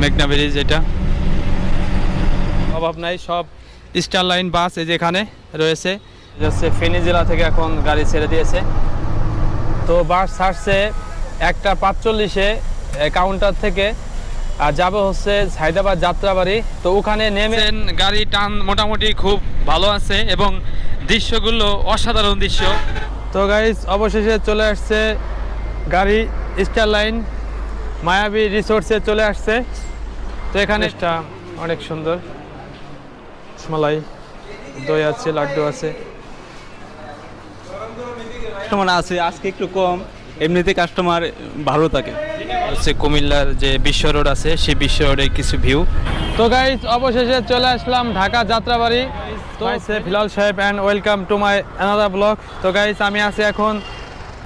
মেঘনা ব্রিজ এটা। অভাব নাই সব স্টার লাইন বাস এই যে এখানে রয়েছে। হচ্ছে ফেনী জেলা থেকে এখন গাড়ি ছেড়ে দিয়েছে। তো বাস ছাড়ছে একটা পাঁচচল্লিশে কাউন্টার থেকে। আর যাবে হচ্ছে হায়দ্রাবাদ যাত্রাবাড়ি। তো ওখানে নেমে গাড়ি টান মোটামুটি খুব ভালো আছে এবং দৃশ্যগুলো অসাধারণ দৃশ্য। তো গাইজ অবশেষে চলে আসছে গাড়ি স্টার লাইন। মায়াবী রিসোর্টসে চলে আসছে। তো এখানে একটা অনেক সুন্দর রসমালাই দই আছে লাড্ডু আছে। কাস্টমার আছে আজকে একটু কম এমনিতে কাস্টমার ভালো থাকে। হচ্ছে কুমিল্লার যে বিশ্ব রোড আছে সেই বিশ্ব রোডের কিছু ভিউ তো গাইজ অবশেষে চলে আসলাম ঢাকা যাত্রাবাড়ি। তো আছে ফিলাল সাহেব and welcome to my another blog তো গাইজ আমি আছি এখন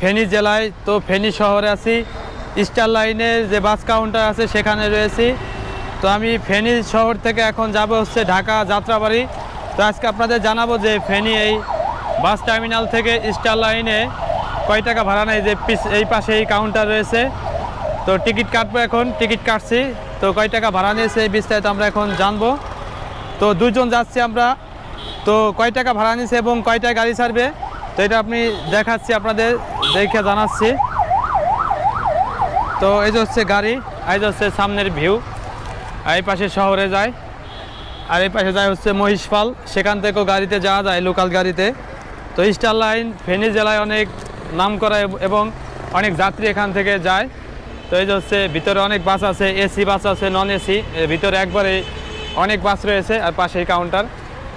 ফেনী জেলায়। তো ফেনী শহরে আছি। স্টার লাইনের যে বাস কাউন্টার আছে সেখানে রয়েছি। তো আমি ফেনী শহর থেকে এখন যাব হচ্ছে ঢাকা যাত্রাবাড়ি। তো আজকে আপনাদের জানাব যে ফেনী এই বাস টার্মিনাল থেকে স্টার লাইনে কয় টাকা ভাড়া নেয় যে পিস এই পাশে এই কাউন্টার রয়েছে। তো টিকিট কাটবো এখন, টিকিট কাটছি। তো কয় টাকা ভাড়া নিয়েছে এই বিস্তারিত আমরা এখন জানব। তো দুজন যাচ্ছি আমরা। তো কয় টাকা ভাড়া নিয়েছে এবং কয়টায় গাড়ি ছাড়বে? তো এটা আপনি দেখাচ্ছি আপনাদের, দেখে জানাচ্ছি। তো এই যে হচ্ছে গাড়ি, এই যে হচ্ছে সামনের ভিউ। এই পাশে শহরে যায়। আর এই পাশে যায় হচ্ছে মহিষপাল। সেখান থেকেও গাড়িতে যাওয়া যায় লোকাল গাড়িতে। তো স্টার লাইন ফেনী জেলায় অনেক নাম করা এবং অনেক যাত্রী এখান থেকে যায়। তো এই যে হচ্ছে ভিতরে অনেক বাস আছে, এসি বাস আছে নন এসি। ভিতরে একবারে অনেক বাস রয়েছে আর পাশেই কাউন্টার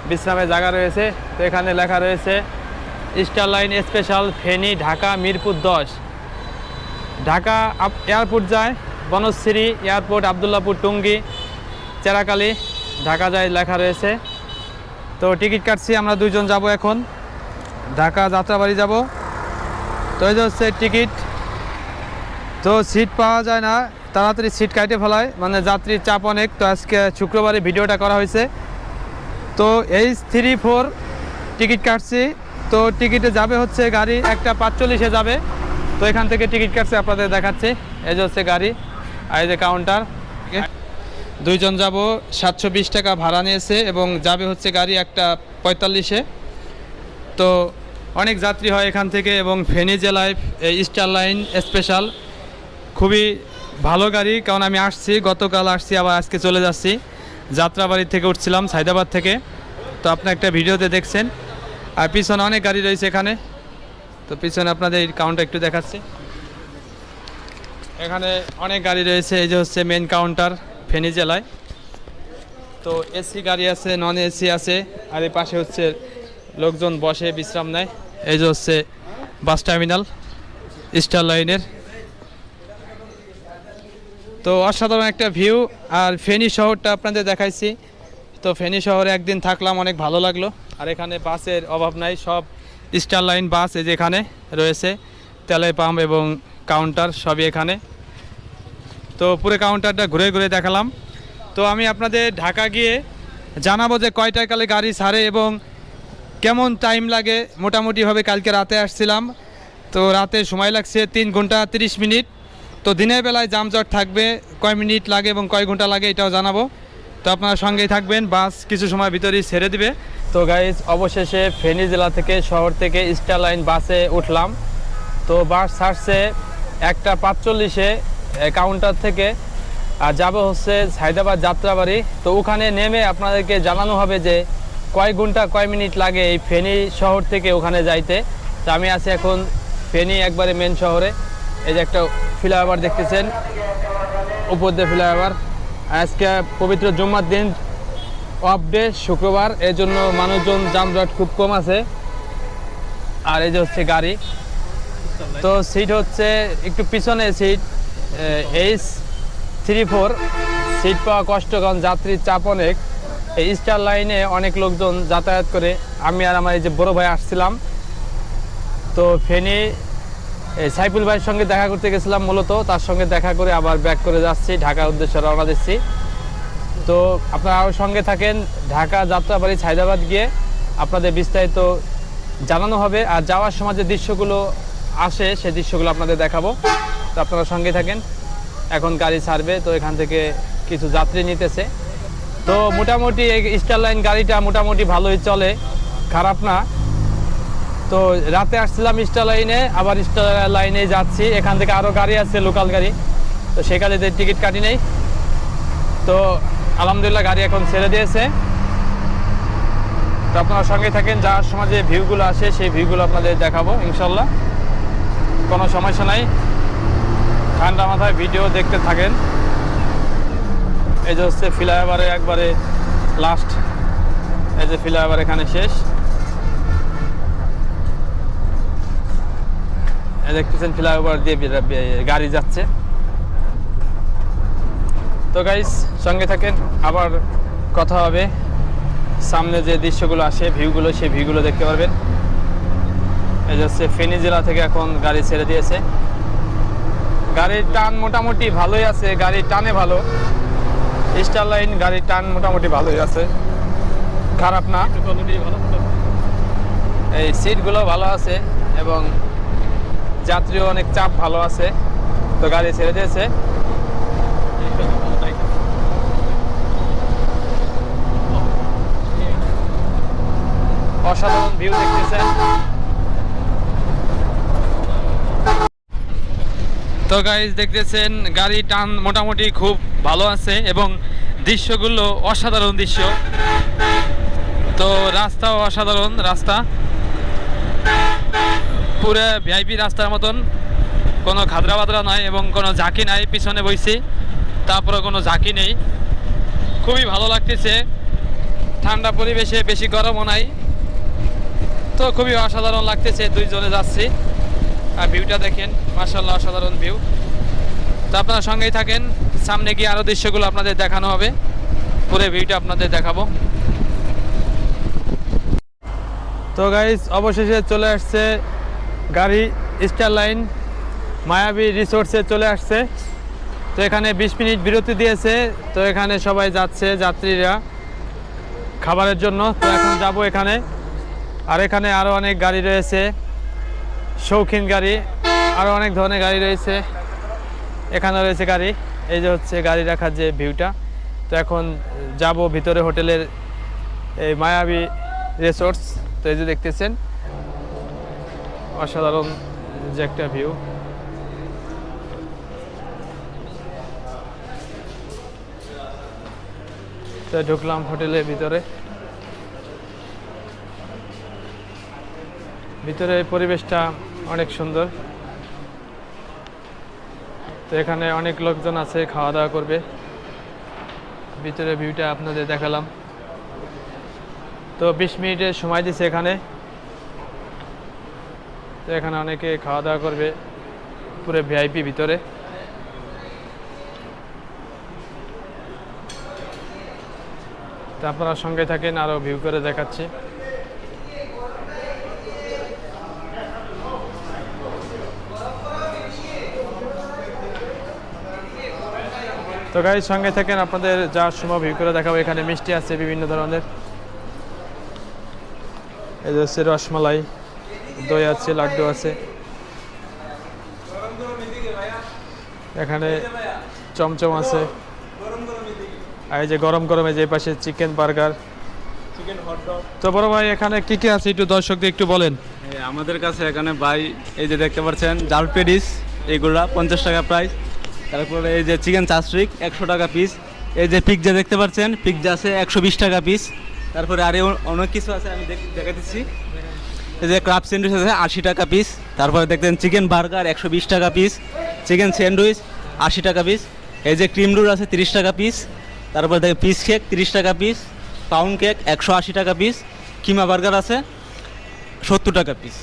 বিশ্রামের জায়গা রয়েছে। তো এখানে লেখা রয়েছে star line special Feni Dhaka Mirpur দশ। ঢাকা এয়ারপোর্ট যায়, বনশ্রী, এয়ারপোর্ট আবদুল্লাপুর টুঙ্গি। চেরাকালি, ঢাকা যায় লেখা রয়েছে। তো টিকিট কাটছি, আমরা দুইজন যাব এখন। ঢাকা যাত্রাবাড়ি যাব। তো এই হচ্ছে টিকিট। তো সিট পাওয়া যায় না, তাড়াতাড়ি সিট কাটে ফেলায়। মানে যাত্রীর চাপ অনেক, তো আজকে শুক্রবারে ভিডিওটা করা হয়েছে। তো এইচ থ্রি ফোর টিকিট কাটছি। তো টিকিটে যাবে হচ্ছে গাড়ি একটা পাঁচচল্লিশে যাবে। তো এখান থেকে টিকিট কাটছে, আপনাদের দেখাচ্ছি। এই যে হচ্ছে গাড়ি, আর এই যে কাউন্টার দুইজন যাব, সাতশো বিশ টাকা ভাড়া নিয়েছে এবং যাবে হচ্ছে গাড়ি একটা পঁয়তাল্লিশে। তো অনেক যাত্রী হয় এখান থেকে এবং ফেনী জেলায় এই স্টার লাইন স্পেশাল। খুবই ভালো গাড়ি, কারণ আমি আসছি, গতকাল আসছি, আবার আজকে চলে যাচ্ছি। যাত্রাবাড়ি থেকে উঠছিলাম, সাইদাবাদ থেকে। তো আপনি একটা ভিডিওতে দেখছেন। আর পিছনে অনেক গাড়ি রয়েছে এখানে। তো পিছনে আপনাদের এই কাউন্টার একটু দেখাচ্ছি। এখানে অনেক গাড়ি রয়েছে, এই যে হচ্ছে মেন কাউন্টার ফেনী জেলায়। তো এসি গাড়ি আছে নন এসি আছে, আর এই পাশে হচ্ছে লোকজন বসে, বিশ্রাম নেয়। এই যে হচ্ছে বাস টার্মিনাল, স্টার লাইনের। তো অসাধারণ একটা ভিউ, আর ফেনী শহরটা আপনাদের দেখাইছি। তো ফেনী শহরে একদিন থাকলাম, অনেক ভালো লাগল। আর এখানে বাসের অভাব নাই, সব স্টার লাইন বাস এই যে এখানে রয়েছে, তেলে পাম্প এবং কাউন্টার সবই এখানে। তো পুরো কাউন্টারটা ঘুরে ঘুরে দেখালাম। তো আমি আপনাদের ঢাকা গিয়ে জানাব যে কয়টায় কালে গাড়ি ছাড়ে এবং কেমন টাইম লাগে। মোটামুটিভাবে কালকে রাতে আসছিলাম। তো রাতে সময় লাগছে তিন ঘণ্টা তিরিশ মিনিট। তো দিনের বেলায় জামজট থাকবে, কয় মিনিট লাগে এবং কয় ঘণ্টা লাগে এটাও জানাব। তো আপনারা সঙ্গেই থাকবেন, বাস কিছু সময় ভিতরেই ছেড়ে দিবে। তো গাইজ অবশেষে ফেনী জেলা থেকে শহর থেকে স্টার লাইন বাসে উঠলাম। তো বাস ছাড়ছে একটা পাঁচচল্লিশে। কাউন্টার থেকে, আর যাবে হচ্ছে হায়দ্রাবাদ যাত্রাবাড়ি। তো ওখানে নেমে আপনাদেরকে জানানো হবে যে কয় ঘণ্টা, কয় মিনিট লাগে এই ফেনী শহর থেকে ওখানে যাইতে। তো আমি আছি এখন ফেনী, একবারে মেন শহরে। এই যে একটা ফ্লাইওভার দেখতেছেন, উপর দিয়ে ফ্লাইওভার আজকে পবিত্র জুম্মার দিন অফ ডে শুক্রবার। এর জন্য মানুষজন যানজট খুব কম আছে। আর এই যে হচ্ছে গাড়ি। তো সিট হচ্ছে একটু পিছনে seat H three four, seat পাওয়া কষ্ট কারণ যাত্রীর চাপ অনেক। এই স্টার লাইনে অনেক লোকজন যাতায়াত করে। আমি আর আমার এই যে বড় ভাই আসছিলাম। তো ফেনী সাইফুল ভাইয়ের সঙ্গে দেখা করতে গেছিলাম মূলত। তার সঙ্গে দেখা করে আবার ব্যাক করে যাচ্ছি ঢাকার উদ্দেশ্যে রওনা দিচ্ছি। তো আপনারা আরও সঙ্গে থাকেন। ঢাকা যাত্রাবাড়ি হায়দ্রাবাদ গিয়ে আপনাদের বিস্তারিত জানানো হবে। আর যাওয়ার সময় যে দৃশ্যগুলো আসে সেই দৃশ্যগুলো আপনাদের দেখাবো। তো আপনারা সঙ্গে থাকেন। এখন গাড়ি ছাড়বে, তো এখান থেকে কিছু যাত্রী নিতেছে। তো মোটামুটি এই স্টার লাইন গাড়িটা মোটামুটি ভালোই চলে, খারাপ না। তো রাতে আসছিলাম স্টার লাইনে, আবার স্টার লাইনে যাচ্ছি। এখান থেকে আরও গাড়ি আছে লোকাল গাড়ি। তো সে গাড়িতে টিকিট কাটি নেই। তো আলহামদুলিল্লাহ গাড়ি এখন ছেড়ে দিয়েছে। তো আপনারা সঙ্গে থাকেন, যার সময় যে ভিউগুলো আসে, সেই ভিউগুলো আপনাদের দেখাবো, ইনশাল্লাহ। কোনো সমস্যা নাই। ঠান্ডা মাথায় ভিডিও দেখতে থাকেন। এই যে হচ্ছে ফ্লাইওভারে একবারে লাস্ট এই যে ফ্লাইওভার এখানে শেষ। দেখতেছেন ফ্লাইওভার দিয়ে গাড়ি যাচ্ছে। তো গাইস সঙ্গে থাকেন, আবার কথা হবে। সামনে যে দৃশ্যগুলো আসে, ভিউগুলো, সেই ভিউগুলো দেখতে পারবেন। এই যে হচ্ছে ফেনী জেলা থেকে এখন গাড়ি ছেড়ে দিয়েছে। গাড়ির টান মোটামুটি ভালোই আছে গাড়ির টানে ভালো। স্টার লাইন গাড়ির টান মোটামুটি ভালোই আছে। খারাপ না। এই সিটগুলো ভালো আছে এবং যাত্রীও অনেক চাপ ভালো আছে। তো গাড়ি ছেড়ে দিয়েছে। অসাধারণ ভিউ দেখতেছেন। তো গাইজ দেখতেছেন, গাড়ি টান মোটামুটি খুব ভালো আছে এবং দৃশ্যগুলো অসাধারণ দৃশ্য। তো রাস্তাও অসাধারণ, রাস্তা। পুরো ভিআইপি রাস্তার মতন। কোনো খাদরা বাদরা নয় এবং কোনো ঝাঁকি নাই, পিছনে বইছি। তারপরে কোনো ঝাঁকি নেই। খুবই ভালো লাগতেছে। ঠান্ডা পরিবেশে বেশি গরমও নাই। তো খুবই অসাধারণ লাগতেছে, দুইজনে যাচ্ছি। আর ভিউটা দেখেন মার্শাল্লাহ অসাধারণ ভিউ তো আপনারা সঙ্গেই থাকেন, সামনে গিয়ে আরও দৃশ্যগুলো আপনাদের দেখানো হবে। পুরো ভিউটা আপনাদের দেখাবো। তো গাইজ অবশেষে চলে আসছে গাড়ি স্টার লাইন মায়াবী রিসোর্টসে চলে আসছে। তো এখানে বিশ মিনিট বিরতি দিয়েছে, তো এখানে সবাই যাচ্ছে, যাত্রীরা খাবারের জন্য। তো এখন যাব এখানে। আর এখানে আরও অনেক গাড়ি রয়েছে। শৌখিন গাড়ি আরও অনেক ধরনের গাড়ি রয়েছে। এখানে রয়েছে গাড়ি, এই যে হচ্ছে গাড়ি রাখার যে ভিউটা। তো এখন যাব ভিতরে হোটেলের এই মায়াবী রিসোর্টস তো এই যে দেখতেছেন, অসাধারণ যে একটা ভিউ তো ঢুকলাম হোটেলের ভিতরে। ভিতরে পরিবেশটা অনেক সুন্দর। তো এখানে অনেক লোকজন আছে খাওয়া দাওয়া করবে। ভিতরে ভিউটা আপনাদের দেখালাম। তো বিশ মিনিটের সময় দিছে এখানে। তো এখানে অনেকে খাওয়া দাওয়া করবে, পুরো ভিআইপি ভিতরে। তো আপনারা সঙ্গে থাকেন আরও ভিউ করে দেখাচ্ছি। তো গাড়ির সঙ্গে থাকেন আপনাদের যাওয়ার সময় ভিউ করে দেখাবো। এখানে মিষ্টি আছে বিভিন্ন ধরনের। এই যে হচ্ছে রসমালাই দই আছে লাড্ডু আছে। এখানে চমচম আছে। আর এই যে গরম গরমে যে পাশে চিকেন বার্গার। তো বড় ভাই এখানে কি কি আছে একটু দর্শকদের একটু বলেন। আমাদের কাছে এখানে ভাই এই যে দেখতে পাচ্ছেন জাল পেডিস এইগুলা পঞ্চাশ টাকা প্রাইস তারপরে এই যে চিকেন চাস্ট্রিক একশো টাকা পিস এই যে পিৎজা দেখতে পাচ্ছেন পিৎজা আছে একশো বিশ টাকা পিস তারপরে আরও অনেক কিছু আছে আমি দেখ- দিচ্ছি এই যে ক্রাব স্যান্ডউইচ আছে আশি টাকা পিস তারপরে দেখতেন চিকেন বার্গার একশো বিশ টাকা পিস চিকেন স্যান্ডউইচ আশি টাকা পিস এই যে ক্রিম রোল আছে তিরিশ টাকা পিস তারপরে দেখেন পিস কেক তিরিশ টাকা পিস পাউন্ড কেক একশো আশি টাকা পিস কিমা বার্গার আছে সত্তর টাকা পিস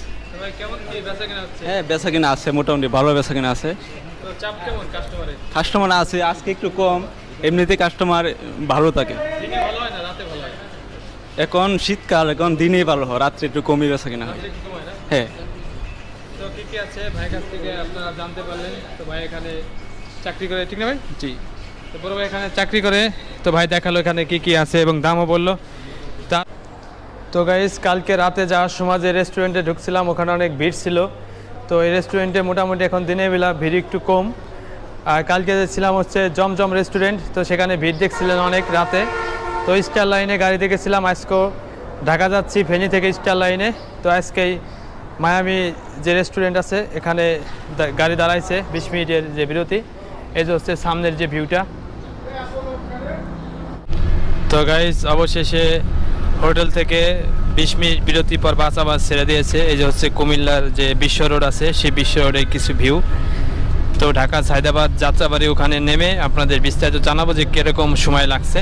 হ্যাঁ বেচা কিনা আছে মোটামুটি ভালো বেচা কিনা আছে। কাস্টমার আছে আজকে একটু কম এমনিতে কাস্টমার ভালো থাকে। এখন শীতকাল এখন দিনেই ভালো হয় রাত্রে একটু কমই বেচা কিনা হয়। তো কি কি আছে? ভাইয়ের কাছ থেকে আপনারা জানতে পারলেন তো ভাই এখানে চাকরি করে ঠিক না ভাই? জি। তো বড় ভাই এখানে চাকরি করে তো ভাই দেখাল এখানে কি কি আছে এবং দামও বলল। তা তো গাইস কালকে রাতে যাওয়ার সময় যে রেস্টুরেন্টে ঢুকছিলাম ওখানে অনেক ভিড় ছিল। তো এই রেস্টুরেন্টে মোটামুটি এখন দিনের বেলা ভিড় একটু কম। আর কালকে ছিলাম হচ্ছে জমজম রেস্টুরেন্ট তো সেখানে ভিড় দেখছিলেন অনেক রাতে। তো স্টার লাইনে গাড়ি দেখেছিলাম আজকেও ঢাকা যাচ্ছি, ফেনী থেকে স্টার লাইনে তো আজকেই মায়ামি যে রেস্টুরেন্ট আছে, এখানে গাড়ি দাঁড়াইছে, বিশ মিনিটের যে বিরতি। এই যে হচ্ছে সামনের যে ভিউটা তো গাইজ অবশেষে হোটেল থেকে বিশ মিনিট বিরতি পর বাস আবার ছেড়ে দিয়েছে। এই যে হচ্ছে কুমিল্লার যে বিশ্ব রোড আছে, সেই বিশ্ব রোডের কিছু ভিউ। তো ঢাকা সায়দাবাদ যাত্রাবাড়ি ওখানে নেমে আপনাদের বিস্তারিত জানাব যে কীরকম সময় লাগছে।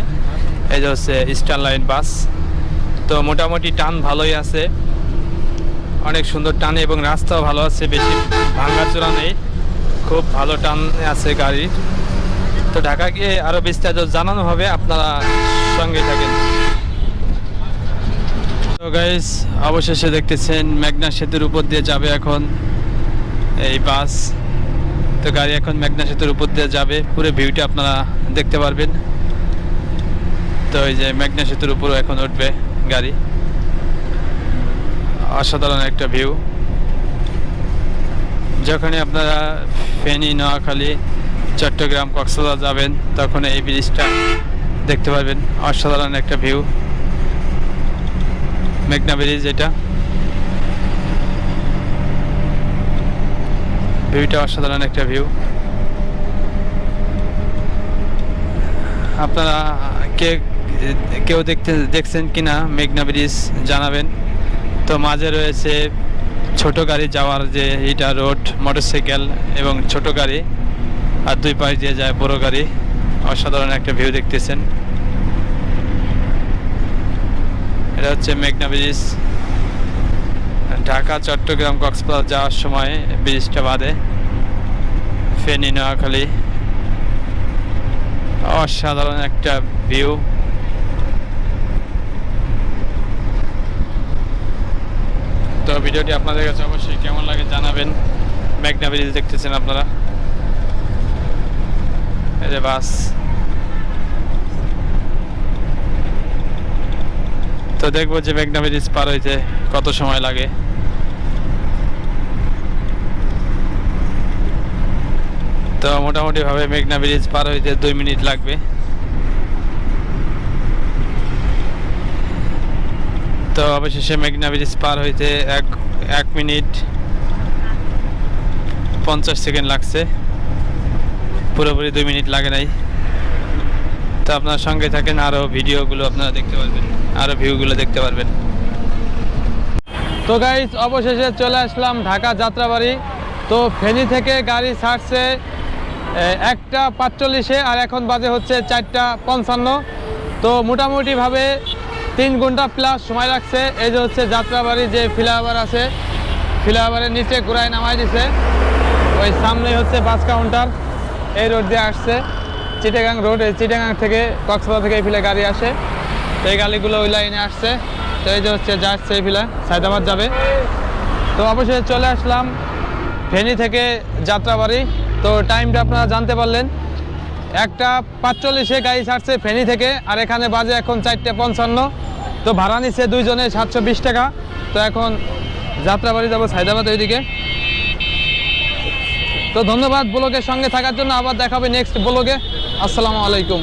এই যে হচ্ছে স্টার লাইন বাস। তো মোটামুটি টান ভালোই আছে। অনেক সুন্দর টানে এবং রাস্তাও ভালো আছে, বেশি ভাঙ্গাচোরা নেই। খুব ভালো টান আছে গাড়ির। তো ঢাকাকে আরও বিস্তারিত জানানো হবে, আপনারা সঙ্গে থাকেন। গাইস অবশেষে দেখতেছেন মেঘনা সেতুর উপর দিয়ে যাবে এখন এই বাস। তো গাড়ি এখন মেঘনা সেতুর উপর দিয়ে যাবে। পুরো ভিউটা আপনারা দেখতে পারবেন। তো এই যে মেঘনা সেতুর উপরও এখন উঠবে গাড়ি। অসাধারণ একটা ভিউ। যখনই আপনারা ফেনী, নোয়াখালী, চট্টগ্রাম, কক্সবাজার যাবেন, তখন এই ব্রিজটা দেখতে পারবেন। অসাধারণ একটা ভিউ। মেঘনা ব্রিজ এটা। ভিউটা অসাধারণ একটা ভিউ। আপনারা কে, কেউ দেখতে, দেখছেন কি না মেঘনা ব্রিজ জানাবেন। তো মাঝে রয়েছে ছোট গাড়ি যাওয়ার যে এটা রোড, মোটরসাইকেল এবং ছোট গাড়ি। আর দুই পাশ দিয়ে যায় বড় গাড়ি। অসাধারণ একটা ভিউ দেখতেছেন। এটা হচ্ছে মেঘনা ব্রিজ। ঢাকা, চট্টগ্রাম, কক্সবাজার যাওয়ার সময় ব্রিজটা বাদে ফেনী, নোয়াখালী। অসাধারণ একটা ভিউ। তো ভিডিওটি আপনাদের কাছে অবশ্যই কেমন লাগে জানাবেন। মেঘনা ব্রিজ দেখতেছেন আপনারা। এই যে বাস। তো দেখব যে মেঘনা ব্রিজ পার হইতে কত সময় লাগে। তো মোটামুটি ভাবে মেঘনা ব্রিজ পার হইতে দুই মিনিট লাগবে। তো অবশেষে মেঘনা ব্রিজ পার হইতে এক এক মিনিট পঞ্চাশ সেকেন্ড লাগছে। পুরোপুরি দুই মিনিট লাগে নাই। তো আপনার সঙ্গে থাকেন আরও ভিডিওগুলো আপনারা দেখতে পারবেন। আরও ভিউগুলো দেখতে পারবেন। তো গাইজ অবশেষে চলে আসলাম ঢাকা যাত্রাবাড়ি। তো ফেনী থেকে গাড়ি ছাড়ছে একটা পাঁচচল্লিশে, আর এখন বাজে হচ্ছে চারটা পঞ্চান্ন। তো মোটামুটিভাবে তিন ঘণ্টা প্লাস সময় লাগছে। এই যে হচ্ছে যাত্রাবাড়ি যে ফ্লাইওভার আছে ফ্লাইওভারের নিচে ঘোরায় নামাই দিছে। ওই সামনে হচ্ছে বাস কাউন্টার এই রোড দিয়ে আসছে। চিটাগাং রোড এই চিটাগাং থেকে কক্সবাজার থেকে এই ফিলে গাড়ি আসে। তো এই গাড়িগুলো ওই লাইনে আসছে। তো এই যে হচ্ছে যাচ্ছে এই ফিলা, সায়দাবাদ যাবে। তো অবশ্যই চলে আসলাম ফেনী থেকে যাত্রাবাড়ি। তো টাইমটা আপনারা জানতে পারলেন, একটা পাঁচচল্লিশে গাড়ি ছাড়ছে ফেনী থেকে, আর এখানে বাজে এখন চারটে পঞ্চান্ন। তো ভাড়া নিচ্ছে দুইজনে সাতশো বিশ টাকা। তো এখন যাত্রাবাড়ি যাব সায়দাবাদ ওইদিকে। তো ধন্যবাদ ব্লগের সঙ্গে থাকার জন্য, আবার দেখাবে নেক্সট ব্লগে। আসসালামু আলাইকুম।